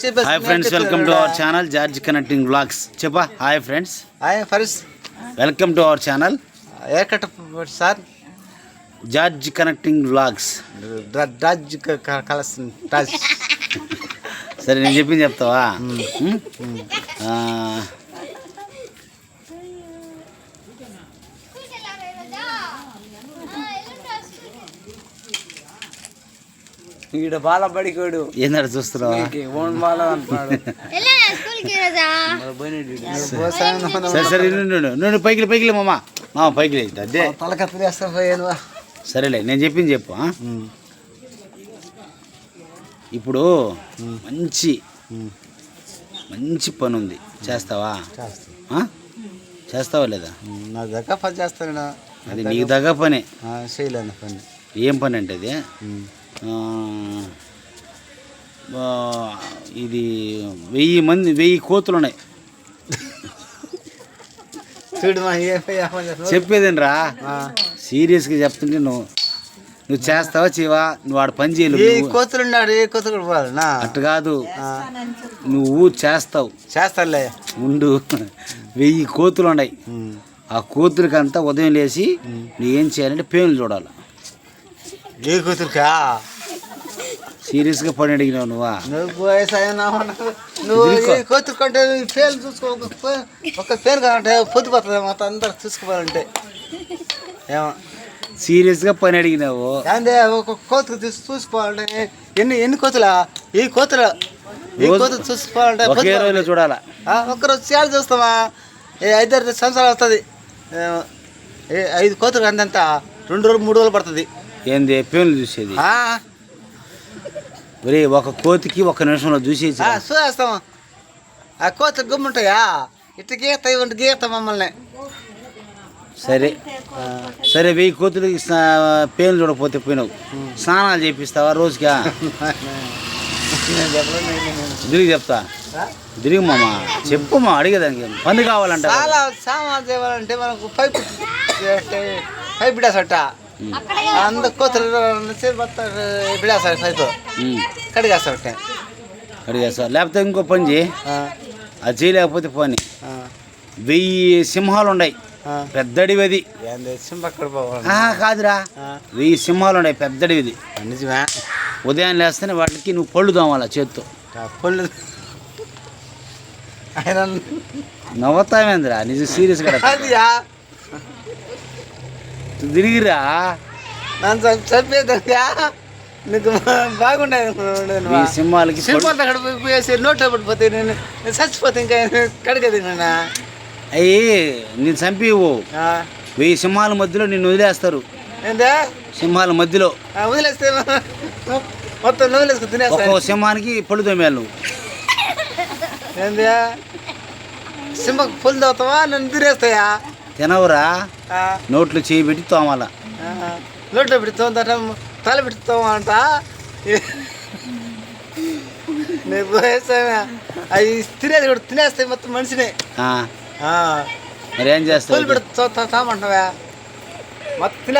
Hi friends welcome to our channel George connecting blogs చెప్పా? Hi friends hi ఫరిస్ welcome to our channel ఏ కట్ట sir George connecting blogs డ్ర- డ్రజ్ క- క- కలస్తుంది డ్రజ్ సరే నేను చెప్పింది చెప్తావా ఉమ్? ఆ, ఈడ బాల బడికోడు ఏందట చూస్తున్నావా? ఓన్ బాల సరే. సరే నుండు నుండు పైకి పైకి మామ. మామ పైకి అదే తలకత్తి సరేలే నేను చెప్పింది చెప్పు? ఇప్పుడు మంచి మంచి పని ఉంది. చేస్తావా? చేస్తావా లేదా? నా దగ్గర పని చేస్తాను అది నీకు దగ్గర పనే. చేయలేను పని. ఏం పని అంటే అది? ఇది వెయ్యి మంది వెయ్యి కోతులు ఉన్నాయి చూడు? చెప్పేదేనరా. సీరియస్గా చెప్తుంటే నువ్వు నువ్వు చేస్తావా చేయవా నువ్వు ఆడ పని ఏ చేయలేవు కోతులు ఉన్నాడు ఏ కోతులు కూడా కాదు. నువ్వు చేస్తావు. చేస్తానులే. ఉండు. వెయ్యి కోతులు ఉన్నాయి ఆ కోతులకంతా ఉదయం లేచి నువ్వు ఏం చేయాలంటే పేర్లు చూడాలి. ఏ కూతురుకా? సీరియస్గా పని అడిగినావు నువ్వా? నువ్వు నువ్వు ఇదిగో. ఈ కోతురు కంటే ఈ పేరు చూసుకో ఒక పేరు కావాలంటే పొద్దుపోతుంది మొత్తం అందరు చూసుకోవాలంటే. ఏమో. సీరియస్గా పని అడిగినావు? ఏందే ఒక కోతురు చూసి చూసుకోవాలంటే ఎన్ని ఎన్ని కోతులా? ఈ కోతులు ఈ కోతులు చూసుకోవాలంటే ఒకే పొద్దు- రోజులో చూడాలా? ఆ, ఒక్కరోజు చేయాలి చూస్తామా ఏ ఐదారు సంవత్సరాలు వస్తుంది. ఏ ఐదు కోతులు అంతంత రెండు రోజులు మూడు రోజులు పడుతుంది. ఏంది పేర్లు చూసేది? ఒరే ఒక కోతికి ఒక నిమిషంలో చూసేసి ఆ, చూసేస్తాము ఆ కోతులు గుమ్ముంటాయా ఇట్లా గీస్తాయి ఇవ్వండి గీస్తాం మమ్మల్ని. సరే. సరే వెయ్యి కోతులకి స్నా- పేర్లు చూడకపోతే పోయినావు. స్నానాలు చేపిస్తావా నేను- తిరిగి చెప్తా. తిరిగి మామ చెప్పు మా అడిగేదానికి పని కావాలంట చాలా సామాన్ చేయాలంటే మనకు పైప్ పైప్ కోతులు బిడాసారు పైపు కడిగేస్తారట అడిగేస్తా లేకపోతే ఇంకో పని చేయి అది చేయలేకపోతే పని. వెయ్యి సింహాలు ఉన్నాయి పెద్దడివి అది కాదురా. వెయ్యి సింహాలు ఉన్నాయి పెద్దడివి నిజమే. ఉదయం లేస్తేనే వాటికి నువ్వు పళ్ళు తోమాల చేత్తో. పళ్ళు. ఆయన నవ్వుతామేంద్రా నిజం సీరియస్ కదా అదియా. తిరిగిరా? నన్ను చెప్పేదా నీకు బాగుండేది సింహాలకి పళ్ళు- సింపల్ అక్కడ పోయి పోయేసి నోట్లో పడిపోతే నేను చచ్చిపోతే ఇంకా కడిగేది నాన్న. అయ్యి నేను చంపివు వెయ్యి సింహాల మధ్యలో నిన్ను వదిలేస్తారు. ఏందా? సింహాల మధ్యలో. వదిలేస్తే మొత్తం వదిలేసుకుని ఒక్కొక్క సింహానికి పళ్ళు నువ్వు ఏంది? సింహకు పుల్ తవ్వుతావా నన్ను తినేస్తాయా? తినవురా. నోట్లు చేయి పెట్టి తోమాల. నోట్లో పెట్టి తల పెట్టి తోమంట నేను పోయేస్తామే అవి తినేది కూడా తినేస్తాయి మొత్తం మనిషిని. మరి ఏం చేస్తావు తోమంటావా మొత్తం తినేస్తాయి